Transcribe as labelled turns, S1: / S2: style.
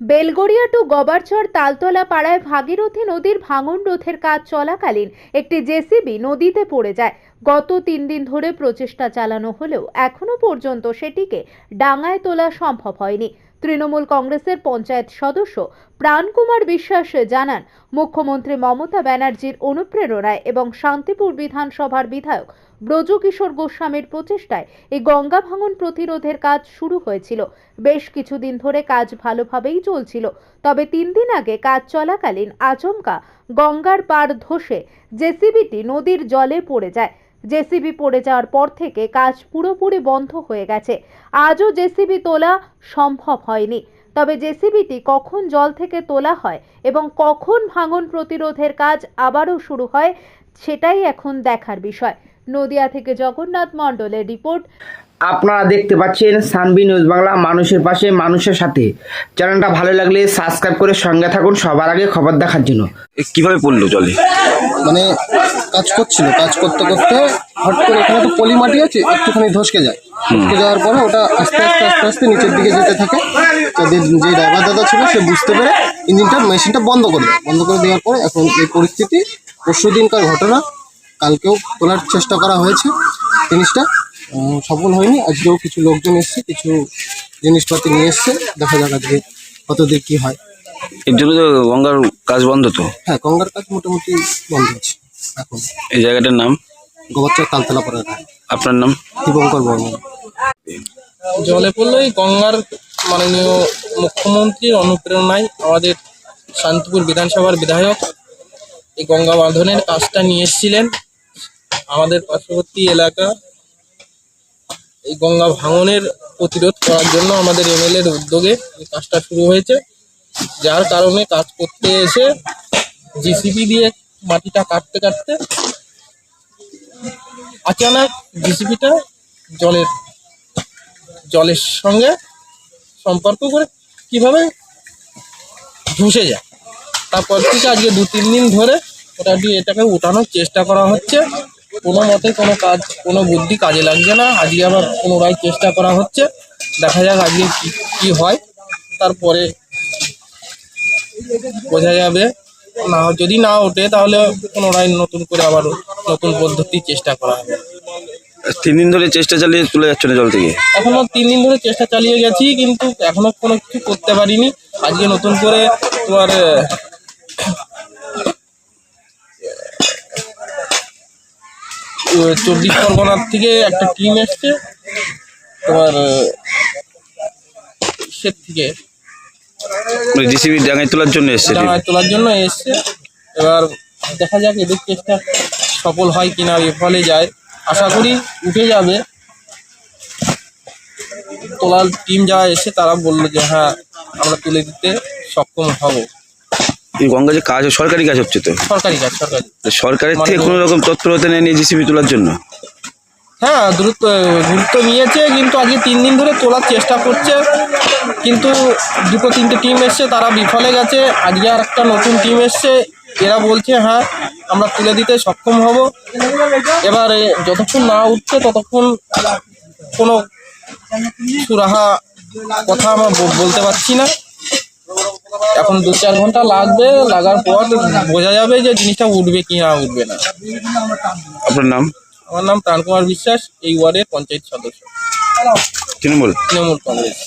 S1: Belgharia two Gobarchar Taltala পাড়ায় ভাগীরথী নদীর ভাঙন রোধের কাজ চলাকালীন একটি জেসিবি নদীতে পড়ে যায়। গত তিন দিন ধরে প্রচেষ্টা চালানো হলেও এখনও পর্যন্ত সেটিকে ডাঙায় তোলা সম্ভব হয়নি। তৃণমূল কংগ্রেসের পঞ্চায়েত সদস্য প্রাণকুমার বিশ্বাস জানান, মুখ্যমন্ত্রী মমতা ব্যানার্জির অনুপ্রেরণায় এবং শান্তিপুর বিধানসভার বিধায়ক ব্রজকিশোর গোস্বামীর প্রচেষ্টায় এই গঙ্গা ভাঙন প্রতিরোধের কাজ শুরু হয়েছিল। বেশ কিছুদিন ধরে কাজ ভালোভাবেই চলছিল, তবে তিন দিন আগে কাজ চলাকালীন আচমকা গঙ্গার পার ধসে জেসিবিটি নদীর জলে পড়ে যায়। জেসিবি পড়ে যাওয়ার পর থেকে কাজ পুরোপুরি বন্ধ হয়ে গেছে। আজও জেসিবি তোলা সম্ভব হয়নি। তবে জেসিবিটি কখন জল থেকে তোলা হয় এবং কখন ভাঙন প্রতিরোধের কাজ আবারও শুরু হয় সেটাই এখন দেখার বিষয়। নদিয়া থেকে জগন্নাথ মণ্ডলের রিপোর্ট।
S2: আপনারা দেখতে পাচ্ছেন সানবি নিউজ বাংলা মানুষের পাশে মানুষের সাথে। চ্যানেলটা ভালো লাগলে সাবস্ক্রাইব করে সঙ্গে থাকুন সবার আগে খবর দেখার জন্য।
S3: এ কীভাবে পড়ল জলে?
S4: মানে কাজ করছিল কাজ করতে করতে হট করে এখানে তো পলি মাটি আছে একটুখানি ধসকে যায়। ধসকে যাওয়ার পরে ওটা আস্তে আস্তে আস্তে আস্তে নিচের দিকে যেতে থাকে। তাদের যে ড্রাইভার দাদা ছিল সে বুঝতে পেরে ইঞ্জিনটা মেশিনটা বন্ধ করে দেয় বন্ধ করে দেওয়ার পরে এখন এই পরিস্থিতি পরশু দিনকার ঘটনা কালকেও তোলার চেষ্টা করা হয়েছে জিনিসটা। সফল হয়নি আজকেও কিছু লোকজন এসছে কিছু জিনিসপাতি নিয়ে এসছে দেখা যাক আজকে কতদূর কি হয়।
S3: এর জন্য তো গঙ্গার কাজ বন্ধ তো?
S4: হ্যাঁ গঙ্গার কাজ মোটামুটি বন্ধ আছে এখন।
S3: এই জায়গাটার নাম?
S4: গোবরচর তালতলা পড়াটা
S3: আপনার নাম?
S4: দীপঙ্কর বর্মন।
S5: জলে পড়ল এই গঙ্গার মাননীয় মুখ্যমন্ত্রীর অনুপ্রেরণায় আমাদের শান্তিপুর বিধানসভার বিধায়ক এই গঙ্গা বাঁধনের কাজটা নিয়ে এসেছিলেন আমাদের পার্শ্ববর্তী এলাকা। এই গঙ্গা ভাঙনের প্রতিরোধ করার জন্য আমাদের এমএলএর উদ্যোগে এই কাজটা শুরু হয়েছে। যার কারণে কাজ করতে এসে জিসিপি দিয়ে মাটিটা কাটতে কাটতে আচানক জিসিপিটা জলের জলের সঙ্গে সম্পর্ক করে কীভাবে ধসে যায়। তারপর থেকে আজকে দু তিন দিন ধরে ওটা দিয়ে এটাকে উঠানোর চেষ্টা করা হচ্ছে। কোনো মতে কোনো কাজ কোনো বুদ্ধি কাজে লাগছে না। আজকে আবার পুনরায় চেষ্টা করা হচ্ছে। দেখা যাক আজকে কী কী হয়। তারপরে বোঝা যাবে। না যদি না ওঠে তাহলে পুনরায় নতুন করে আবার নতুন পদ্ধতি চেষ্টা করা হবে।
S3: তিন দিন ধরে চেষ্টা চালিয়ে তুলে যাচ্ছে না জল থেকে?
S5: এখনও তিন দিন ধরে চেষ্টা চালিয়ে গেছি কিন্তু এখনও কোনো কিছু করতে পারিনি। আজকে নতুন করে তোমার চব্বিশ পরগনার থেকে একটা টিম এসছে। তোমার সে থেকে।
S3: ডাঙায় তোলার জন্য এসছে
S5: ডাঙায় তোলার জন্য এসছে। এবার দেখা যাক এদের চেষ্টা সফল হয় কিনা বিফলে যায়। আশা করি উঠে যাবে। তোলার টিম যারা এসে তারা বলল যে হ্যাঁ আমরা তুলে দিতে সক্ষম হব।
S3: এই গঙ্গা যে কাজ সরকারি কাজ হচ্ছে তো?
S5: সরকারি কাজ সরকারি।
S3: সরকারের থেকে কোনো রকম তৎপরতা নেয়নি জিসিবি তোলার জন্য?
S5: হ্যাঁ দ্রুত গুরুত্ব নিয়েছে কিন্তু আজকে তিন দিন ধরে তোলার চেষ্টা করছে। কিন্তু দুটো তিনটে টিম এসছে তারা বিফলে গেছে। আজকে আর একটা নতুন টিম এসছে এরা বলছে হ্যাঁ আমরা তুলে দিতে সক্ষম হব। এবারে যতক্ষণ না উঠছে ততক্ষণ কোনো সুরাহা কথা আমরা বলতে পারছি না। এখন দু চার ঘণ্টা লাগবে লাগার পর বোঝা যাবে যে জিনিসটা উঠবে কি না উঠবে না।
S3: আপনার নাম?
S5: আমার নাম প্রাণকুমার বিশ্বাস এই ওয়ার্ডের পঞ্চায়েত সদস্য।
S3: তৃণমূল?
S5: তৃণমূল কংগ্রেস।